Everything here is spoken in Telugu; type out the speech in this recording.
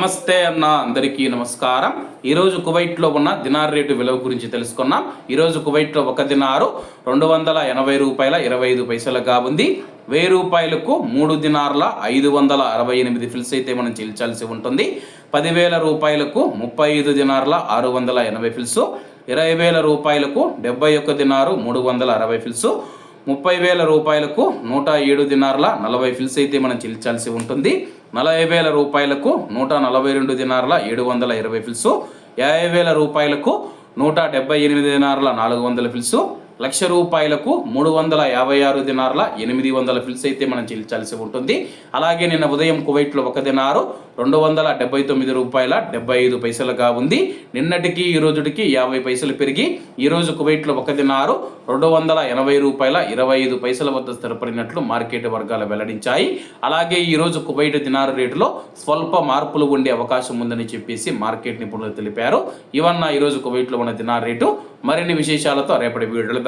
నమస్తే అన్న అందరికీ నమస్కారం. ఈరోజు కువైట్లో ఉన్న దినార్ రేటు విలువ గురించి తెలుసుకున్నాం. ఈరోజు కువైట్లో ఒక దినారు రెండు వందల ఎనభై రూపాయల ఇరవై ఐదు పైసలుగా ఉంది. వెయ్యి రూపాయలకు మూడు దినార్ల ఐదు వందల అరవై ఎనిమిది ఫిల్స్ అయితే మనం చెల్లించాల్సి ఉంటుంది. పదివేల రూపాయలకు ముప్పై ఐదు దినార్ల ఆరు వందల ఎనభై ఫిల్స్. ఇరవై వేల రూపాయలకు డెబ్బై ఒక్క దినారు మూడు వందల అరవై ఫిల్స్. ముప్పై వేల రూపాయలకు నూట ఏడు దినార్ల నలభై ఫిల్స్ అయితే మనం చెల్లించాల్సి ఉంటుంది. నలభై వేల రూపాయలకు నూట నలభై రెండు దినార్ల ఏడు వందల ఇరవై ఫిల్స్. యాభై వేల రూపాయలకు నూట డెబ్బై ఎనిమిది దినార్ల నాలుగు వందల ఫిల్సు. లక్ష రూపాయలకు మూడు వందల యాభై ఆరు దినార్ల ఎనిమిది వందల ఫిల్స్ అయితే మనం చెల్లించాల్సి ఉంటుంది. అలాగే నిన్న ఉదయం కువైట్లో ఒక దినారు రెండు వందల డెబ్బై తొమ్మిది రూపాయల డెబ్బై ఐదు పైసలుగా ఉంది. నిన్నటికి ఈ రోజుటికి యాభై పైసలు పెరిగి ఈరోజు కువైట్లో ఒక దినారు రెండు వందల ఎనభై రూపాయల ఇరవై ఐదు పైసల వద్ద స్థిరపడినట్లు మార్కెట్ వర్గాలు వెల్లడించాయి. అలాగే ఈరోజు కువైట్ దినారు రేటులో స్వల్ప మార్పులు ఉండే అవకాశం ఉందని చెప్పేసి మార్కెట్ నిపుణులు తెలిపారు. ఇవన్న ఈరోజు కువైట్లో ఉన్న దినార్ రేటు. మరిన్ని విశేషాలతో రేపటి